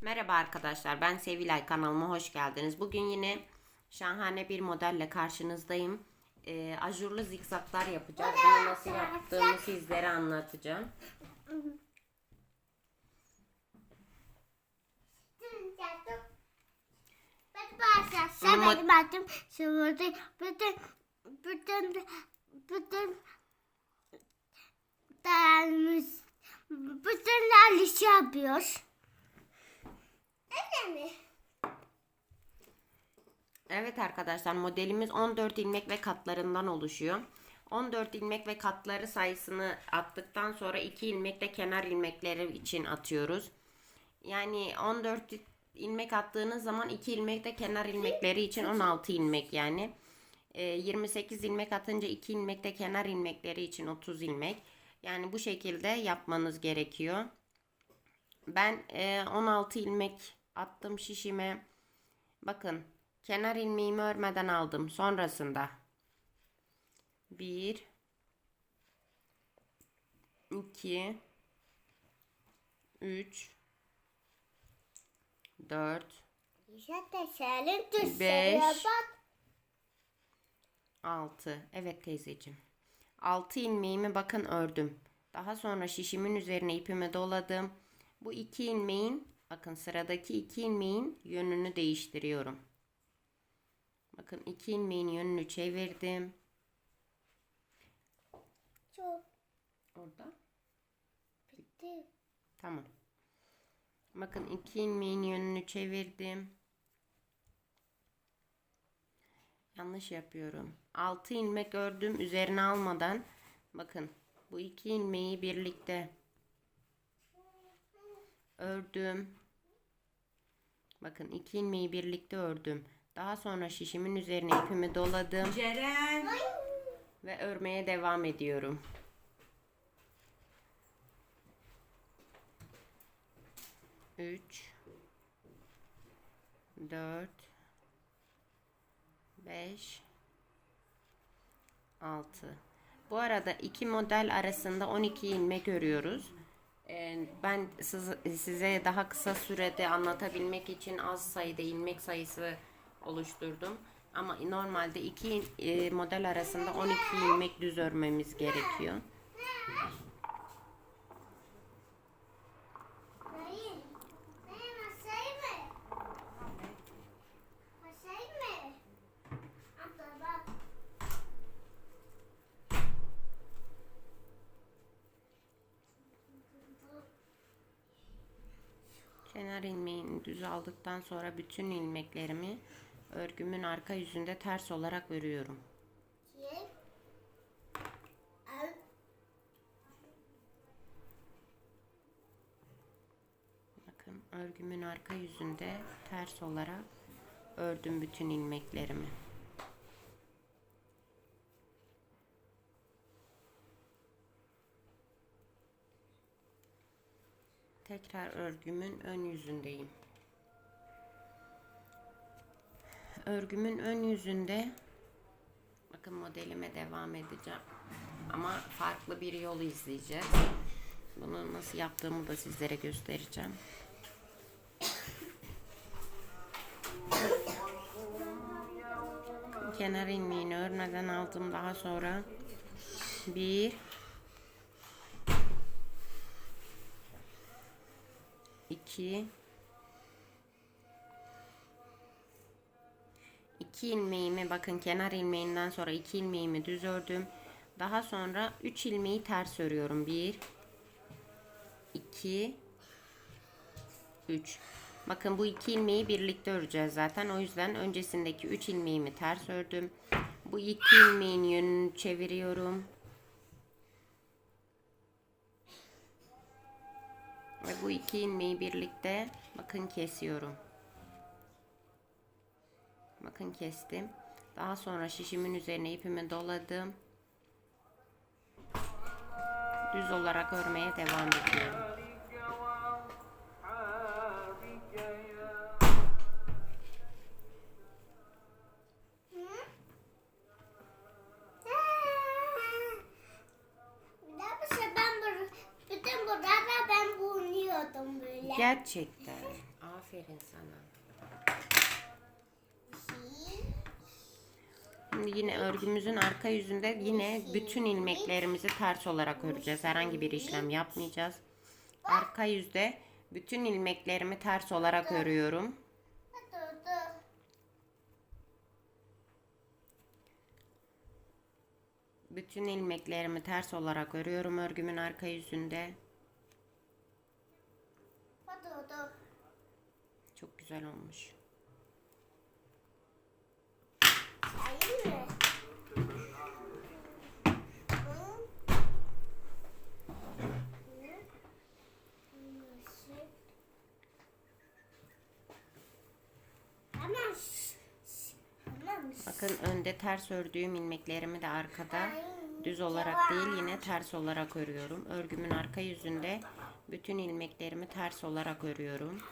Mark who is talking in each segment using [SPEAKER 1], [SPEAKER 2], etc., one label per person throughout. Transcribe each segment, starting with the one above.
[SPEAKER 1] Merhaba arkadaşlar ben Sevilay kanalıma hoş geldiniz. Bugün yine şahane bir modelle karşınızdayım. Ee, ajurlu zikzaklar yapacağız. Bunu nasıl yaptığımı sizlere anlatacağım.
[SPEAKER 2] Sen benim adım Sıvırdı. Bütün bütün bütün dayanmış. Bütün iş yapıyor. Öyle mi?
[SPEAKER 1] Evet arkadaşlar modelimiz 14 ilmek ve katlarından oluşuyor. 14 ilmek ve katları sayısını attıktan sonra 2 ilmek de kenar ilmekleri için atıyoruz. Yani 14 ilmek attığınız zaman 2 ilmek de kenar ilmekleri için 16 ilmek yani. Ee, 28 ilmek atınca 2 ilmek de kenar ilmekleri için 30 ilmek. Yani bu şekilde yapmanız gerekiyor. Ben e, 16 ilmek attım şişime. Bakın kenar ilmeğimi örmeden aldım. Sonrasında 1 2 3 4
[SPEAKER 2] İşte senin düşsene
[SPEAKER 1] Beş.
[SPEAKER 2] bak.
[SPEAKER 1] 6 Evet teyzeciğim. 6 ilmeğimi bakın ördüm. Daha sonra şişimin üzerine ipimi doladım. Bu iki ilmeğin bakın sıradaki iki ilmeğin yönünü değiştiriyorum. Bakın iki ilmeğin yönünü çevirdim.
[SPEAKER 2] Çok
[SPEAKER 1] Orada.
[SPEAKER 2] bitti.
[SPEAKER 1] Tamam. Bakın iki ilmeğin yönünü çevirdim. Yanlış yapıyorum. 6 ilmek ördüm üzerine almadan. Bakın bu iki ilmeği birlikte ördüm. Bakın iki ilmeği birlikte ördüm. Daha sonra şişimin üzerine ipimi doladım
[SPEAKER 3] Ceren.
[SPEAKER 1] ve örmeye devam ediyorum. Üç, dört, beş, altı. Bu arada iki model arasında 12 ilmek örüyoruz. Ee, Ben siz- size daha kısa sürede anlatabilmek için az sayıda ilmek sayısı oluşturdum. Ama normalde iki e, model arasında 12 ilmek düz örmemiz gerekiyor. Düz aldıktan sonra bütün ilmeklerimi örgümün arka yüzünde ters olarak örüyorum. Bakın örgümün arka yüzünde ters olarak ördüm bütün ilmeklerimi. Tekrar örgümün ön yüzündeyim. Örgümün ön yüzünde bakın modelime devam edeceğim. Ama farklı bir yol izleyeceğiz. Bunu nasıl yaptığımı da sizlere göstereceğim. Kenar ilmeğini örmeden aldım. Daha sonra bir iki iki ilmeğimi bakın kenar ilmeğinden sonra iki ilmeğimi düz ördüm. Daha sonra üç ilmeği ters örüyorum. Bir 2 3 Bakın bu iki ilmeği birlikte öreceğiz zaten. O yüzden öncesindeki 3 ilmeğimi ters ördüm. Bu iki ilmeğin yönünü çeviriyorum. Ve bu iki ilmeği birlikte bakın kesiyorum. Bakın kestim. Daha sonra şişimin üzerine ipimi doladım. Düz olarak örmeye devam ediyorum. Gerçekten. Aferin sana. Şimdi yine örgümüzün arka yüzünde yine bütün ilmeklerimizi ters olarak öreceğiz. Herhangi bir işlem yapmayacağız. Arka yüzde bütün ilmeklerimi ters olarak örüyorum. Bütün ilmeklerimi ters olarak örüyorum örgümün arka yüzünde. Çok güzel olmuş.
[SPEAKER 2] Sayayım mı? Tamam. Tamam.
[SPEAKER 1] Bakın önde ters ördüğüm ilmeklerimi de arkada düz olarak değil yine ters olarak örüyorum. Örgümün arka yüzünde bütün ilmeklerimi ters olarak örüyorum.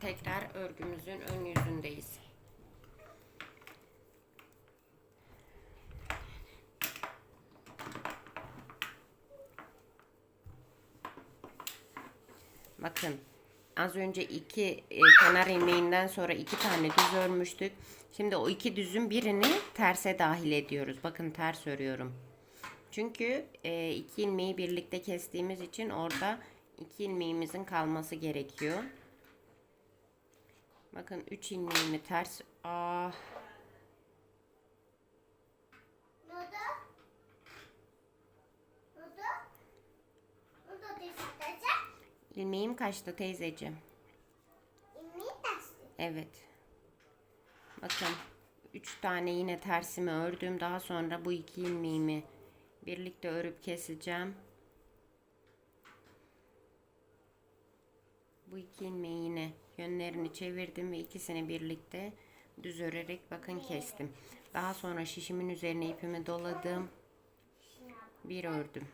[SPEAKER 1] Tekrar örgümüzün ön yüzündeyiz. Bakın az önce iki e, kenar ilmeğinden sonra iki tane düz örmüştük. Şimdi o iki düzün birini terse dahil ediyoruz. Bakın ters örüyorum. Çünkü e, iki ilmeği birlikte kestiğimiz için orada iki ilmeğimizin kalması gerekiyor. Bakın üç ilmeğimi ters. Ah.
[SPEAKER 2] Noda destekler.
[SPEAKER 1] ilmeğim kaçtı teyzeciğim.
[SPEAKER 2] İlmi destek.
[SPEAKER 1] Evet. Bakın 3 tane yine tersimi ördüm. Daha sonra bu iki ilmeğimi birlikte örüp keseceğim. Bu iki ilmeği yine yönlerini çevirdim ve ikisini birlikte düz örerek bakın kestim. Daha sonra şişimin üzerine ipimi doladım. Bir ördüm.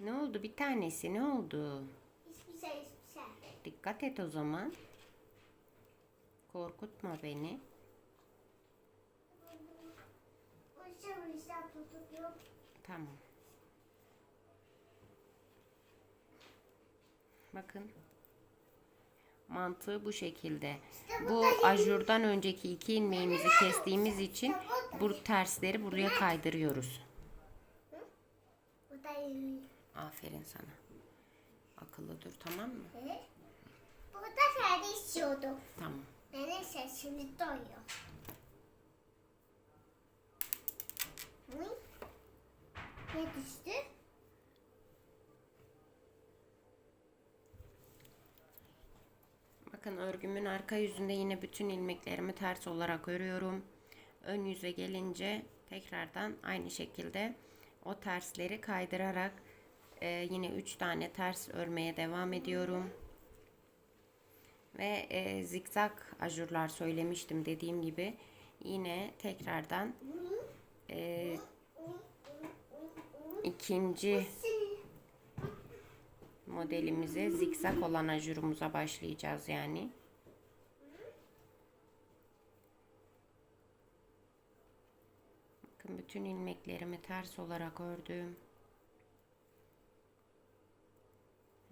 [SPEAKER 1] Ne oldu bir tanesi ne oldu?
[SPEAKER 2] Hiçbir şey hiçbir şey.
[SPEAKER 1] Dikkat et o zaman. Korkutma beni. Tamam. Bakın. Mantığı bu şekilde. Bu ajurdan önceki iki ilmeğimizi kestiğimiz için bu tersleri buraya kaydırıyoruz. Aferin sana. Akıllı dur tamam mı?
[SPEAKER 2] Burada ferde istiyordu.
[SPEAKER 1] Tamam.
[SPEAKER 2] Neyse şimdi doyuyor. Ne düştü?
[SPEAKER 1] Bakın örgümün arka yüzünde yine bütün ilmeklerimi ters olarak örüyorum. Ön yüze gelince tekrardan aynı şekilde o tersleri kaydırarak e, yine 3 tane ters örmeye devam ediyorum. Ve e, zikzak ajurlar söylemiştim dediğim gibi yine tekrardan e, ikinci modelimize zikzak olan ajurumuza başlayacağız yani. Bakın bütün ilmeklerimi ters olarak ördüm.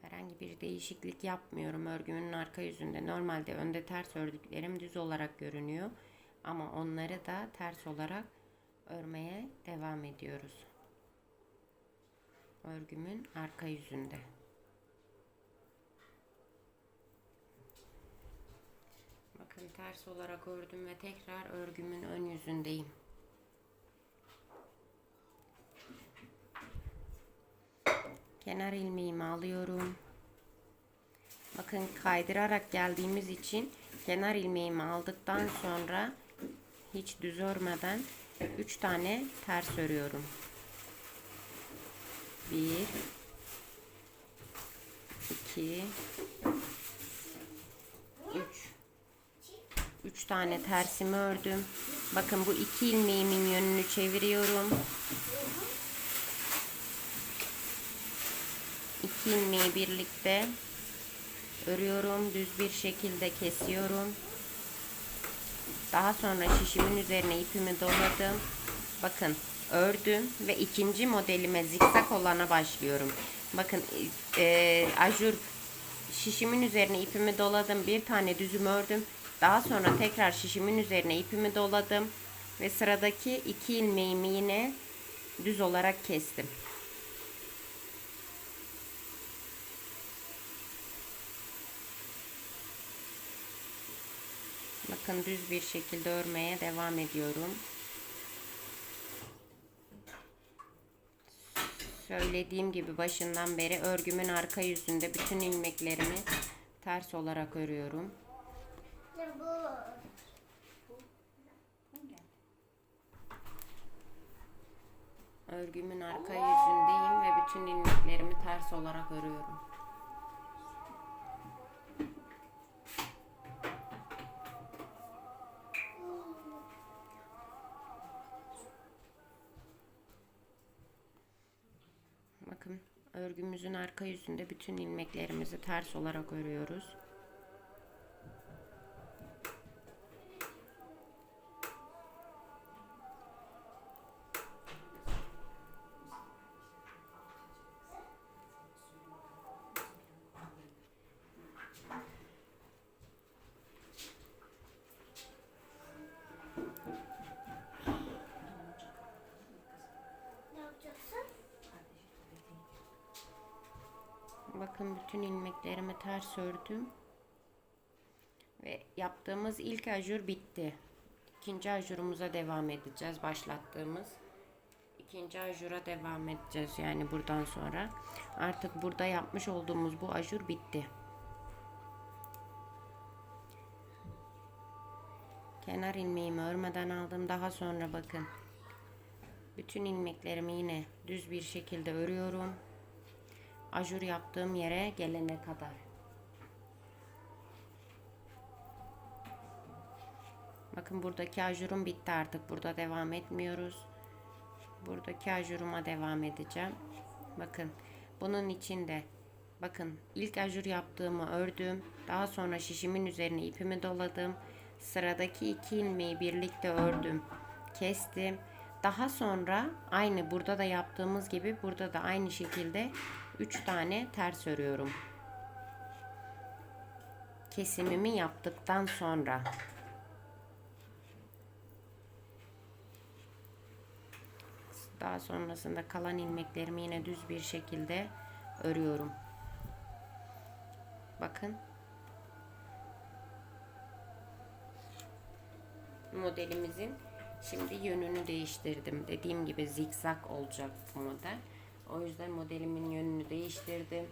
[SPEAKER 1] Herhangi bir değişiklik yapmıyorum örgümün arka yüzünde. Normalde önde ters ördüklerim düz olarak görünüyor. Ama onları da ters olarak örmeye devam ediyoruz. Örgümün arka yüzünde. Bakın ters olarak ördüm ve tekrar örgümün ön yüzündeyim. Kenar ilmeğimi alıyorum. Bakın kaydırarak geldiğimiz için kenar ilmeğimi aldıktan sonra hiç düz örmeden 3 tane ters örüyorum. 1 2 3 3 tane tersimi ördüm. Bakın bu iki ilmeğimin yönünü çeviriyorum. İki ilmeği birlikte örüyorum. Düz bir şekilde kesiyorum. Daha sonra şişimin üzerine ipimi doladım. Bakın ördüm ve ikinci modelime zikzak olana başlıyorum. Bakın e, ajur şişimin üzerine ipimi doladım. Bir tane düzüm ördüm. Daha sonra tekrar şişimin üzerine ipimi doladım. Ve sıradaki iki ilmeğimi yine düz olarak kestim. Bakın düz bir şekilde örmeye devam ediyorum. Söylediğim gibi başından beri örgümün arka yüzünde bütün ilmeklerimi ters olarak örüyorum. Örgümün arka yüzündeyim ve bütün ilmeklerimi ters olarak örüyorum. Bakın örgümüzün arka yüzünde bütün ilmeklerimizi ters olarak örüyoruz. Bakın bütün ilmeklerimi ters ördüm. Ve yaptığımız ilk ajur bitti. İkinci ajurumuza devam edeceğiz. Başlattığımız ikinci ajura devam edeceğiz yani buradan sonra. Artık burada yapmış olduğumuz bu ajur bitti. Kenar ilmeğimi örmeden aldım. Daha sonra bakın. Bütün ilmeklerimi yine düz bir şekilde örüyorum ajur yaptığım yere gelene kadar. Bakın buradaki ajurum bitti artık. Burada devam etmiyoruz. Buradaki ajuruma devam edeceğim. Bakın bunun içinde bakın ilk ajur yaptığımı ördüm. Daha sonra şişimin üzerine ipimi doladım. Sıradaki iki ilmeği birlikte ördüm. Kestim. Daha sonra aynı burada da yaptığımız gibi burada da aynı şekilde 3 tane ters örüyorum. Kesimimi yaptıktan sonra daha sonrasında kalan ilmeklerimi yine düz bir şekilde örüyorum. Bakın. Modelimizin şimdi yönünü değiştirdim. Dediğim gibi zikzak olacak bu model. O yüzden modelimin yönünü değiştirdim.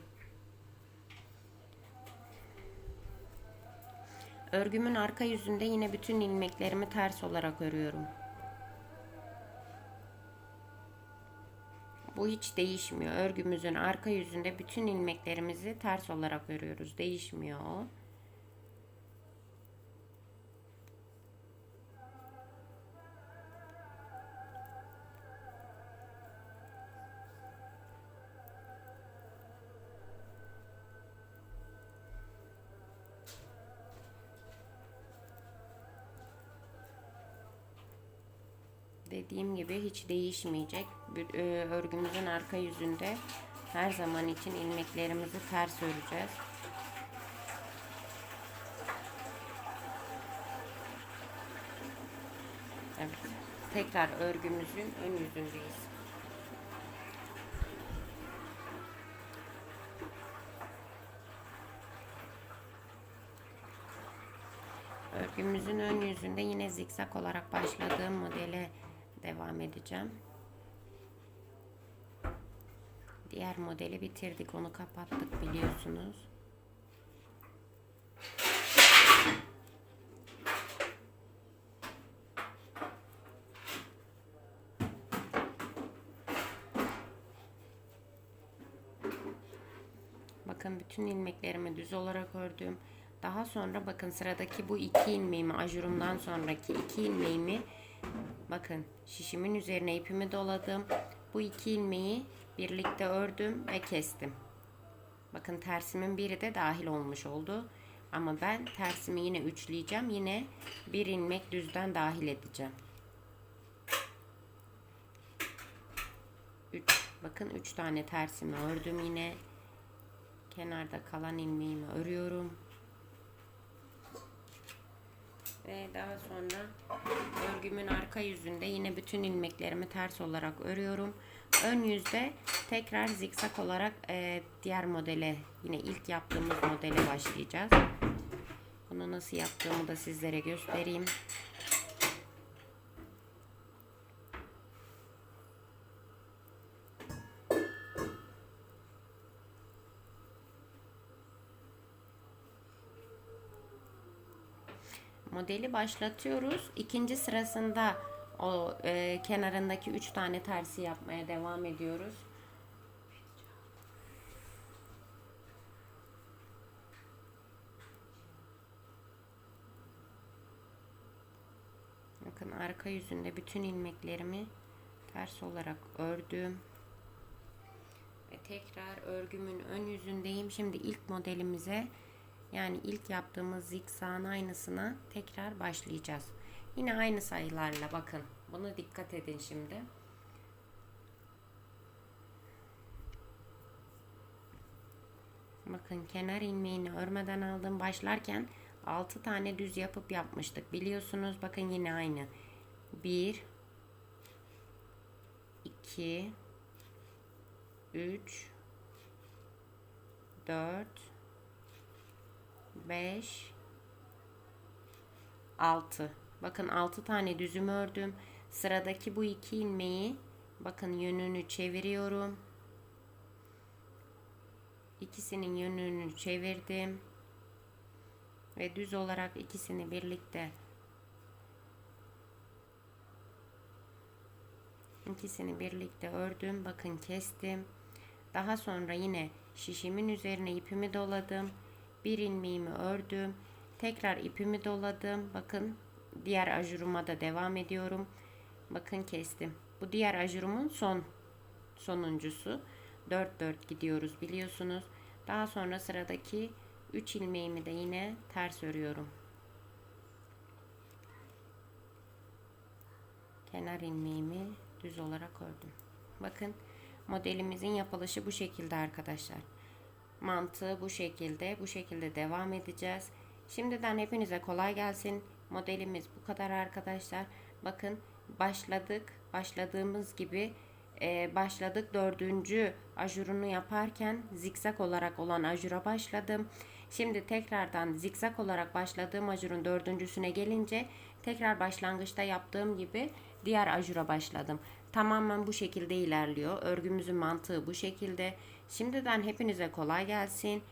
[SPEAKER 1] Örgümün arka yüzünde yine bütün ilmeklerimi ters olarak örüyorum. Bu hiç değişmiyor. Örgümüzün arka yüzünde bütün ilmeklerimizi ters olarak örüyoruz. Değişmiyor o. Dediğim gibi hiç değişmeyecek. E, Örgümüzün arka yüzünde her zaman için ilmeklerimizi ters öreceğiz. Evet. Tekrar örgümüzün ön yüzündeyiz. Örgümüzün ön yüzünde yine zikzak olarak başladığım modele devam edeceğim. Diğer modeli bitirdik. Onu kapattık biliyorsunuz. Bakın bütün ilmeklerimi düz olarak ördüm. Daha sonra bakın sıradaki bu iki ilmeğimi ajurumdan sonraki iki ilmeğimi bakın şişimin üzerine ipimi doladım. Bu iki ilmeği birlikte ördüm ve kestim. Bakın tersimin biri de dahil olmuş oldu. Ama ben tersimi yine üçleyeceğim. Yine bir ilmek düzden dahil edeceğim. 3 bakın 3 tane tersimi ördüm yine. Kenarda kalan ilmeğimi örüyorum. Ve daha sonra örgümün arka yüzünde yine bütün ilmeklerimi ters olarak örüyorum. Ön yüzde tekrar zikzak olarak e, diğer modele yine ilk yaptığımız modele başlayacağız. Bunu nasıl yaptığımı da sizlere göstereyim. Modeli başlatıyoruz. İkinci sırasında o e, kenarındaki üç tane tersi yapmaya devam ediyoruz. Bakın arka yüzünde bütün ilmeklerimi ters olarak ördüm. Ve tekrar örgümün ön yüzündeyim. Şimdi ilk modelimize yani ilk yaptığımız zikzağın aynısına tekrar başlayacağız. Yine aynı sayılarla bakın. Bunu dikkat edin şimdi. Bakın kenar ilmeğini örmeden aldım. Başlarken 6 tane düz yapıp yapmıştık. Biliyorsunuz bakın yine aynı. 1 2 3 4 5 6 bakın 6 tane düzüm ördüm. Sıradaki bu iki ilmeği bakın yönünü çeviriyorum. İkisinin yönünü çevirdim. Ve düz olarak ikisini birlikte ikisini birlikte ördüm. Bakın kestim. Daha sonra yine şişimin üzerine ipimi doladım bir ilmeğimi ördüm. Tekrar ipimi doladım. Bakın diğer ajuruma da devam ediyorum. Bakın kestim. Bu diğer ajurumun son sonuncusu. 4 4 gidiyoruz biliyorsunuz. Daha sonra sıradaki 3 ilmeğimi de yine ters örüyorum. Kenar ilmeğimi düz olarak ördüm. Bakın modelimizin yapılışı bu şekilde arkadaşlar mantığı bu şekilde. Bu şekilde devam edeceğiz. Şimdiden hepinize kolay gelsin. Modelimiz bu kadar arkadaşlar. Bakın başladık. Başladığımız gibi e, başladık. Dördüncü ajurunu yaparken zikzak olarak olan ajura başladım. Şimdi tekrardan zikzak olarak başladığım ajurun dördüncüsüne gelince tekrar başlangıçta yaptığım gibi diğer ajura başladım. Tamamen bu şekilde ilerliyor. Örgümüzün mantığı bu şekilde. Şimdiden hepinize kolay gelsin.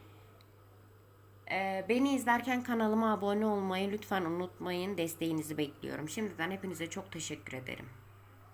[SPEAKER 1] Ee, beni izlerken kanalıma abone olmayı lütfen unutmayın. Desteğinizi bekliyorum. Şimdiden hepinize çok teşekkür ederim.